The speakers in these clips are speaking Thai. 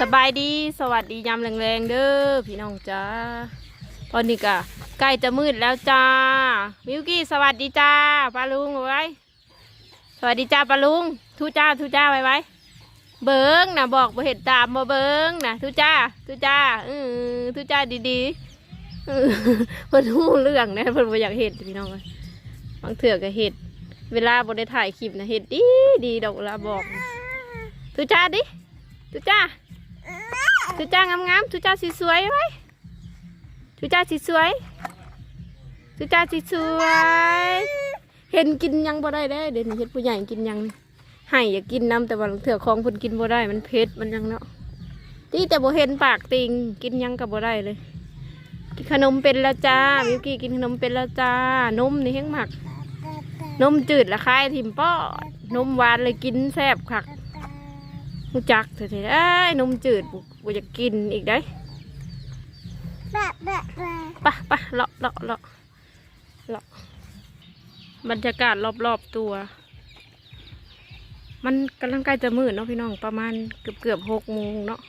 สบายดีสวัสดียามแรงๆเด้อพี่น้องจ้าตอนนี้ก็ใกล้จะมืดแล้วจ้ามิวกี้สวัสดีจ้าป้าลุงไว้สวัสดีจ้าป้าลุงทุจ้าทุจ้าไว้ไว้เบิ้งนะบอกบ่เห็นตามมาเบิ้งนะทุจ้าทุจ้าเออทุจ้าดีๆเออเพิ่นหู้เรื่องนะเพิ่นบ่อยากเห็นพี่น้องเอ้ยบางเถื่อก็เห็ดเวลาบ่ได้ถ่ายคลิปนะเห็ดดีดีดอกลาบอกทุจ้าดิทุจ้า ทุจ้างามๆทุจ้าสีสวยไว้ทุจ้าสีสวยทุจ้าสีสวย เห็นกินยังบ่ได้เด้เดี๋ยวนี้เห็ดผู้ใหญ่กินยังให้อย่ากินน้ำแต่ว่าเถื่อของเพิ่นกินบ่ได้มันเผ็ดมันยังเนาะที่แต่บ่เห็นปากติงกินยังกับบ่ได้เลยกินขนมเป็นแล้วจ้ามิวกี้กินขนมเป็นแล้วจ้านมนี่แห้งหมักนมจืดละคายทิมป้อนมหวานเลยกินแซ่บคัก มูจักเถอะเอ้ยนมจืดบุบอยากกินอีกได้ปะปะเลาะเลาะเลาะเลาะบรรยากาศรอบๆตัว มันกำลังใกล้จะมืดเนาะพี่น้องประมาณเกือบเกือบหกโมงเนาะ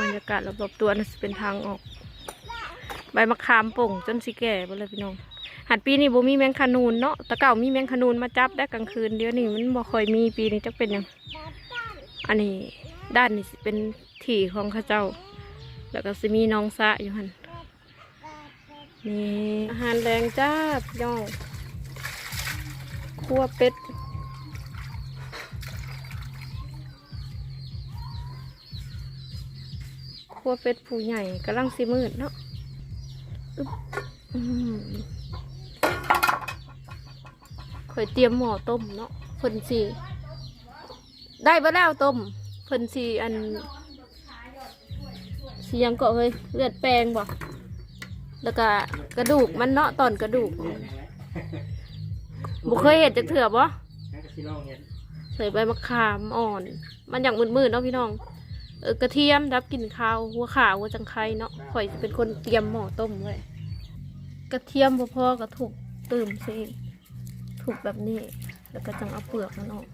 บรรยากาศรอบๆตัวนั่นสิเป็นทางออก ใบมะขามป่งจนสิแก่ไปเลยพี่น้อง หัดปีนี้บ่มีแมงคานูนเนาะตะเก่ามีแมงคานูนมาจับได้กลางคืนเดี๋ยวนี้มันบ่ค่อยมีปีนี้จะเป็นหยังอันนี้ด้านนี้สิเป็นที่ของข้าเจ้า แล้วก็สิมีน้องสะอยู่หันนี่อาหารแรงจ้าพี่น้องคั่วเป็ดคั่วเป็ดผู้ใหญ่กำลังสิมืดเนาะ อึ๊บอืมเคยเตรียมหม้อต้มเนาะเพิ่นสีได้บ่แล้วต้มเพิ่นสีอันสียังเกาะเฮ้ยเลือดแปลงบ่แล้วก็กระดูกมันเนาะตอนกระดูกบ่เคยเห็นจักเถื่อบ่ใส่ใบมะขามอ่อน มันอย่างมืดๆเนาะพี่น้องเออกระเทียมดับกลิ่นคาวหัวขาวหัวจังไคเนาะข่อยเป็นคนเตรียมหม้อต้มไว้กระเทียมบ่พอก็ถูกตื่มซิ ถูกแบบนี้ แล้วก็จังเอาเปลือกมันออก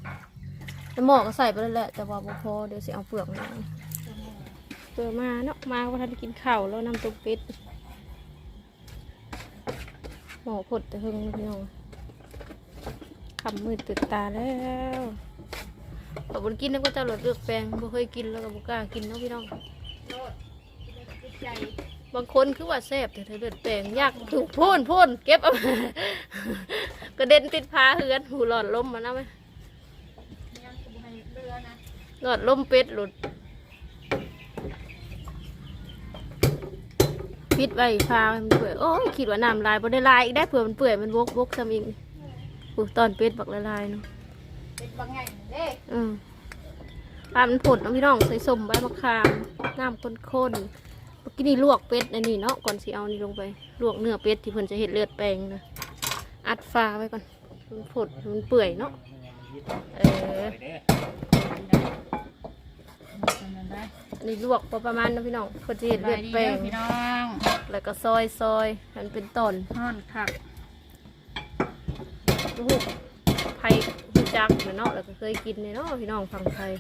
แล้วหมอก็ใส่ไปแล้วแหละ แต่ว่าบ่พอเดี๋ยวสิเอาเปลือกมันออกเปลือกมาเนาะมาว่าท่านกินข้าวแล้วนำต้มเป็ดหมอผดแต่เฮงพี่น้องคำมืดตื่นตาแล้วแต่บนกินแล้วก็จะหลดเลือกแปลงบ่เคยกินแล้วก็บ่กล้ากินเนาะพี่น้องบางคนคือว่าแซ่บแต่เธอเลือดแปลงยากถูกพ่นพ่นเก็บเอา ระเด็นติดพาเฮือนหูหลอดลมมานะไหมหลอดลมเป็ดหลุดพิดไว้พามันเปื่อยโอ้ยคิดว่าน้ำลายบ่ได้ลายอีกได้เผื่อมันเปื่อยมันวกวกซ้ำอีกอู้ตอนเป็ดบักละลายเนาะเป็นบางไงเด้อืมปลามันผดเนาะพี่น้องใส่สมใบมะขามน้ำข้นๆเมื่อกี้นี่ลวกเป็ดอันนี้เนาะก่อนสิเอานี่ลงไป ลวกเนื้อเป็ดที่เพิ่นจะเห็ดเลือดแปลงนะ อัดฟ้าไว้ก่อน มันผดมันเปื่อยเนาะ เอออันนี้ลวกพอประมาณนะพี่น้องเพิ่นจะเห็ดเลือดแปลงพี่น้อง แล้วก็ซอยซอยๆมันเป็นตอนห่อนคักลูกไผ่หูจักเนาะ แล้วก็เคยกินเนี่ยเนาะพี่น้องฝั่งไทย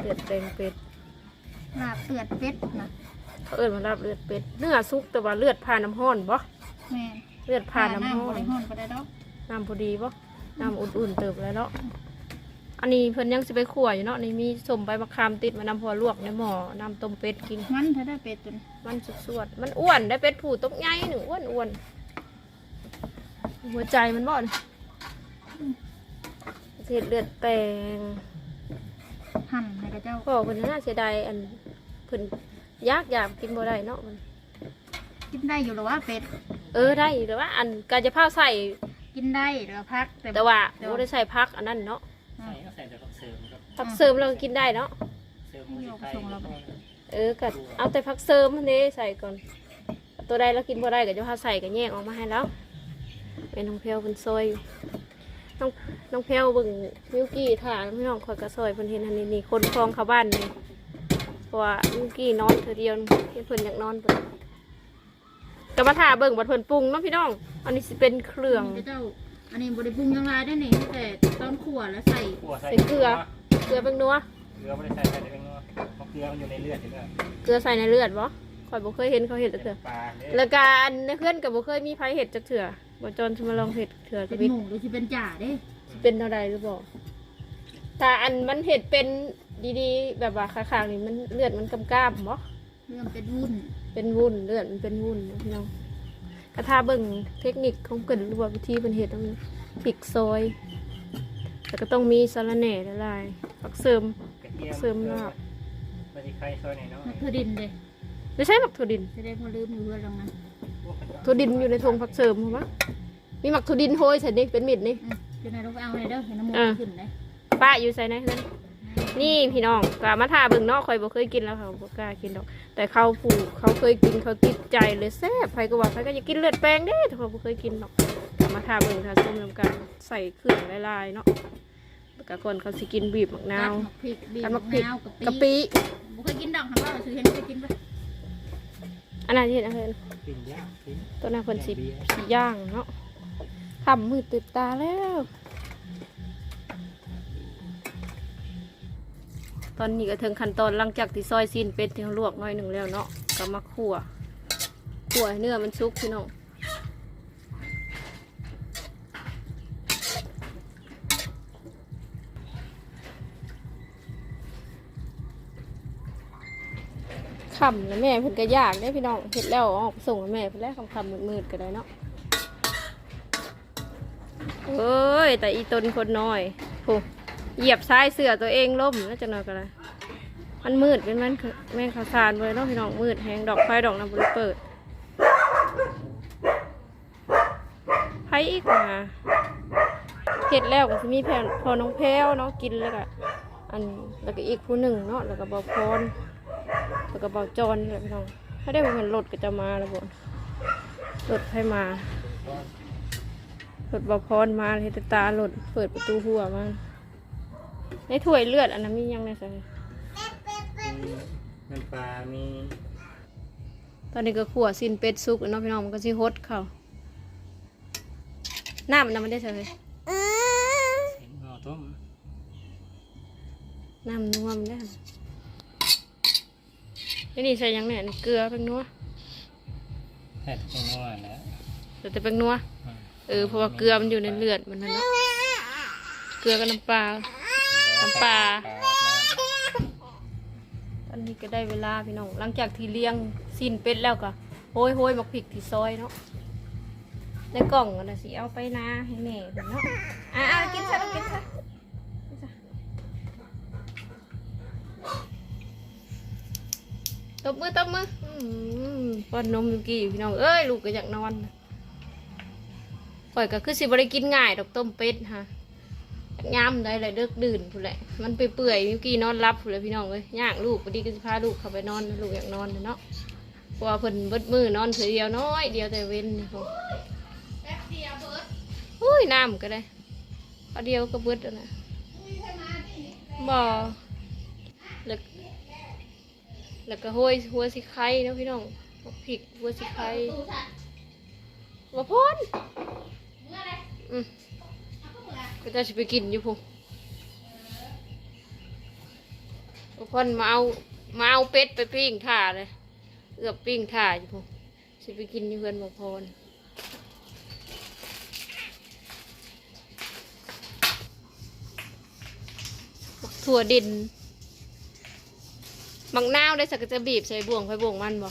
เลือดแปลงเป็ดลาบเตือดเป็ดนะเขาเอิ้นว่าลาบเลือดเป็ด เนื้อสุกแต่ว่าเลือดผ่านน้ำห้อนบ่แม่น เลือดผ่านน้ำห้อบ่นได้ห่อนก็ได้ดอกน้ำพอดีบ่น้ำอุ่นๆเติบแล้วเนาะอันนี้เพิ่นยังสิไปขั่วอยู่เนาะนี่มีสมใบมะขามติดมานำพอลวกในหม้อน้ำต้มเป็ดกิน มันถ้าได้เป็ดจนมันสุดสวดๆมันอ้วนได้เป็ดผูตกใหญ่หนึ่งอ้วนอ้วนหัวใจมันบ่อนเศษเลือดแปลงหั่นให้กับเจ้าพ่อเพิ่นน่าเสียดายอันเพิ่นยากอยากกินบ่ได้เนาะมันกินได้อยู่หรอว่าเป็ด เออได้แต่ว่า อันกาจะพาใส่กินได้หรือว่าพักแต่ว่าบ่ได้ใส่พักอันนั้นเนาะอ่าใส่ก็ใส่แต่ผักเสริมครับผักเสริมเราก็กินได้เนาะเสริมมันไทยเออก็เอาแต่ผักเสริมมันนี้ใส่ก่อน ตัวใดเรากินบ่ได้ก็จะพาใส่ก็แยกออกมาให้แล้วเป็นน้องเพลวเป็นซอยอยู่น้องน้องเพลวเบิ่งมิวกี้ถ่ายพี่น้องคอยกระซอยเพิ่นเห็นอันนี้นี่คนคลองเข้าบ้านนี่เพราะว่ามิวกี้นอนเธอเดียวเห็นเพิ่นอยากนอนเพิ่น ก็มาถ่าเบิ่งบัดเพิ่นปรุงเนาะพี่น้อง อันนี้สิเป็นเครื่องนี่เจ้า อันนี้บริปรุงยังไงได้นี่แต่ตอนขั่วแล้วใส่ใส่เกลือ เกลือเป็นนัวแเกลือไม่ได้ใส่ไปเลยเนาะเพราะเกลือมันอยู่ในเลือดอยู่แล้วเกลือใส่ในเลือดบ่ข่อยบ่เคยเห็นเขาเห็ดจักเถื่อปลาเนี่ยแล้วการในเพื่อนกับบ่เคยมีไผเห็ดจักเถื่อบ่จนจะมาลองเห็ดเถื่อเป็ชีนวิตหมูหรือที่เป็นจ่าเด้เป็นเท่าใดหรือบ่ถ้าอันมันเห็ดเป็นดีๆ แบบว่าข้างๆนี่มันเลือดมันกำกาบบ่ เรื่องเป็นวุ่นเป็นวุ้นเลือดมันเป็นวุ้นนะพี่น้องกระทาเบิ่งเทคนิคของเกินหรือว่าวิธีเป็นเห็ดต้องพริกซอยแต่ก็ต้องมีสาระแหน่ละลายผักเสริมกระเทียมเสริมลาบมันจะไข่ซอยหน่อยเนาะนักเธอดินเด้ไม่ใช่หมักถั่วดินจะได้มาลืมอยู่เพื่อนตรงนั้นถั่วดินอยู่ในธงผักเสริมเหรอวะมีหมักถั่วดินโหยใส่ดิเป็นมิดนี่อืมจะไหนต้องไปเอาเลยเด้อเห็นน้ำมูกอ่าขึ้นเลยป้าอยู่ใส่ไหนเพื่อน นี่พี่น้องกมาทาเบิ่งเนอกคอยบ่เคยกินแล้วค่ะบ่กล้ากินดอก แต่เขาผูกเขาเคยกินเขาติดใจเลยแซ่บใครก็ว่าใครก็อยากกินเลือดแปลงเด้แต่เขาบ่เคยกินหรอกกมาทาเบิ่งทาส้มน้ำกันใส่เครื่องลายๆเนาะแล้วก็ก่อนเขาสิกินบีบมะนาวกัดหมักพริกบีบกัดหมะมักพริกนาวกะกะปิบุเคยกินดอกหันว่าซื้อเห็นเคยกินปะอันนั้นที่อันนั้นปิ้งย่างปิ้งตัวหน้าคนสิสิย่างเนาะทำมือตื่นตาแล้ว ตอนนี้ก็ถึงขั้นตอนหลังจากที่ซอยซีนเป็ดที่เขาลวกน้อยหนึ่งแล้วเนาะก็มาคั่วคั่วเนื้อมันสุกพี่น้องคำแล้วแม่เพิ่นก็ยากได้พี่น้องเห็ดแล้วออกส่งแม่เพิ่นแล้วคำๆมืดๆก็ได้เนาะเอ้ยแต่อีตนคนน้อยโห เหยียบซ้ายเสือตัวเองล่มแล้วจะนอนกันเลยมันมืดเป็นมันคือแม่งขาวสารเลยเนาะพี่น้องมืดแหงดอกไฟดอกน้ำบริเปิดไผอีกมาเห็ดแล้วก็จะมีแผ่นพอน้องแพ้วเนาะกินแล้วก็อันแล้วก็อีกผู้หนึ่งเนาะแล้วก็เบาพรแล้วก็เบาจอนนี่แหละพี่น้องถ้าได้เป็นรถก็จะมาแล้วบ่รถให้มารถเบาพรมาเฮดตาหลดเปิดประตูหัวมา ในถ้วยเลือดอันนั้นมียังไงใส่มีน้ำปลามีตอนนี้ก็ขั่วสิ้นเป็ดซุกแล้วเนาะพี่น้องมันก็สิฮดเขาน้ำมันำมันได้ใช่ไหมเห็นหม้อต้มน้ำนัวมันได้หั่นแล้วนี่ใส่หยังเนี่ยนี่เกลือเป็นนัวแค่เป็นนัวนะแต่แต่เป็นนัวเออเพราะว่าเกลือมันอยู่ในเลือดมันนั่นเนาะเกลือกับน้ำปลา น้ำปลาตอนนี้ก็ได้เวลาพี่น้อง หลังจากที่เลี้ยงสิ้นเป็ดแล้วก็โหยโหยมักผิกที่ซอยเนาะ ในกล่องนะสิเอาไปนาให้แม่เนเนาะ อะกินซะกินซะกินซะตบมือตบมือป้อนนมยูกี่พี่น้อง เอ้ย ลูกก็อยากนอนข่อยก็คือสิบ่ได้กินง่ายดอกต้มเป็ดฮะ ยามได้เลยเลิกดื่นพูนแหละมันไปเปื่อยๆมิวกี้นอนรับพูนเลยพี่น้องเลยย่างลูกพอดีก็จะพาลูกเข้าไปนอนลูกอยากนอนเนาะเพราะว่าเพิ่นเบิดมือนอนเถือเดียวน้อยเดียวแต่เว้นนี่พออุ้ยน้ำก็ได้เอาเดียวก็เบิดแล้วนะบ่แล้วแล้วก็ห้วยหัวสิไข่เนาะพี่น้องบักผิกหัวสิไข่บ่พ้นอืม ก็จะสิไปกินอยู่พุ่นพ่นมาเอามาเอาเป็ดไปปิ้งถ่าเลยเอือบปิ้งถ่าอยู่พุ่นสิไปกินอยู่เพื่อนบพรบักถั่วดินบักนาวได้สักก็จะบีบใส่บ่วงไฟบ่วงมันบ่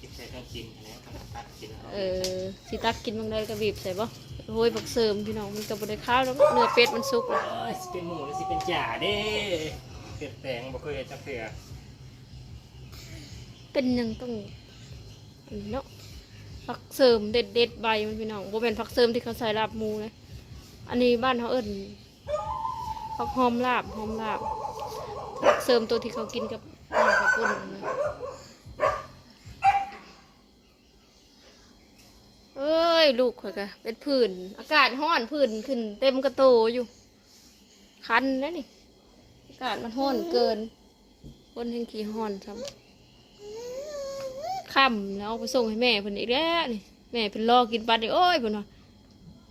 กินใส่ต้องกินนะตัดกินเออสิตักกินบางได้ก็บีบใส่บ่ โอ้ยบักเสริมพี่น้องมันก็บ่ได้ข้าวแล้วเนื้อเป็ดมันสุกแล้วสิเป็นหมูหรือสิเป็นจ่าเด้เปลี่ยนแปลงบ่เคยเห็นจักเทื่อเป็นหยังต้องอันนี้เนาะผักเสริมเด็ดเด็ดๆใบมันพี่น้องบ่เป็นผักเสริมที่เขาใส่ลาบหมูเลยอันนี้บ้านเขาเอิ้นผักหอมลาบหอมลาบผักเสริมตัวที่เขากินกับน้ำกับปุ่นนะเอ้ย ลูกข่อยกะเป็นผื่นอากาศร้อนผื่นขึ้น เต็มกระโตอยู่ คันนะนี่ อากาศมันร้อนเกิน คนแห่งขี้ร้อนซ้ำค่ำแล้วเอาไปส่งให้แม่เพิ่นอีกแล้วนี่แม่เพิ่นรอกินปัดนี่โอ้ยเพิ่นว่า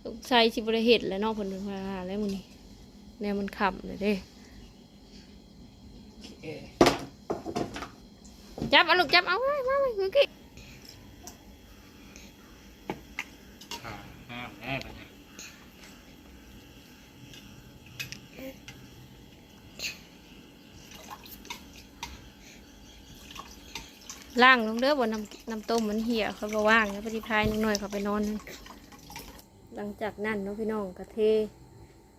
สงสัยสิบ่ได้เฮ็ดแล้วเนาะเพิ่นเพิ่นว่าแล้วมื้อนี้แนวมันค่ำเลยเด้เอ๊ะจับเอาลูกจับเอาไว้มาไว้คือกี้ อ่า ห้ามแน่ไปไหนล่างลงเด้อบนน้ำน้ำต้มมันเหี่ยเขาบอกว่างแล้วปฏิพายนิดหน่อยเขาไปนอนนั่นหลังจากนั้นเนาะพี่น้องกระเท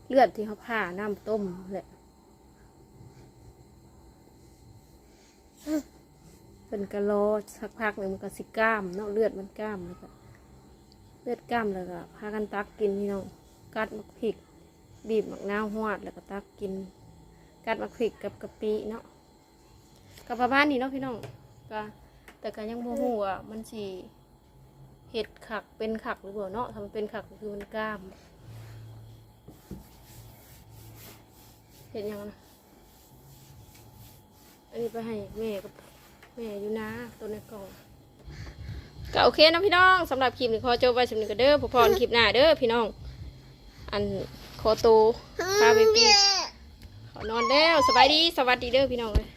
เลือดที่เขาผ่าน้ำต้มแหละเป็นกระโลสักพักหนึ่งมันก็สิกล้ามเนาะเลือดมันกล้ามแล้วก็ เลือดกล้ามแล้วก็พากันตักกินพี่น้องกัดมักพริก บีบมักน้าวหวดแล้วก็ตักกิน กัดมักพริกกับกะปิเนาะกับประมาณนี้เนาะพี่น้องก็แต่ก็ยังโมโหอะมันสีเห็ดขักเป็นขักหรือเปล่าเนาะทำเป็นขักคือมันกล้ามเห็ดยังนะอันนี้ไปให้แม่กับแม่อยู่นะตัวในกล่อง ก็โอเคนะพี่น้องสำหรับคลิปนี้ขอจบไว้สำหรับกันเด้อพอพรคลิปหน้าเด้อพี่น้อง อันขอตูพาไปปีขอนอนแล้วสบายดีสวัสดีเด้อพี่น้องเลย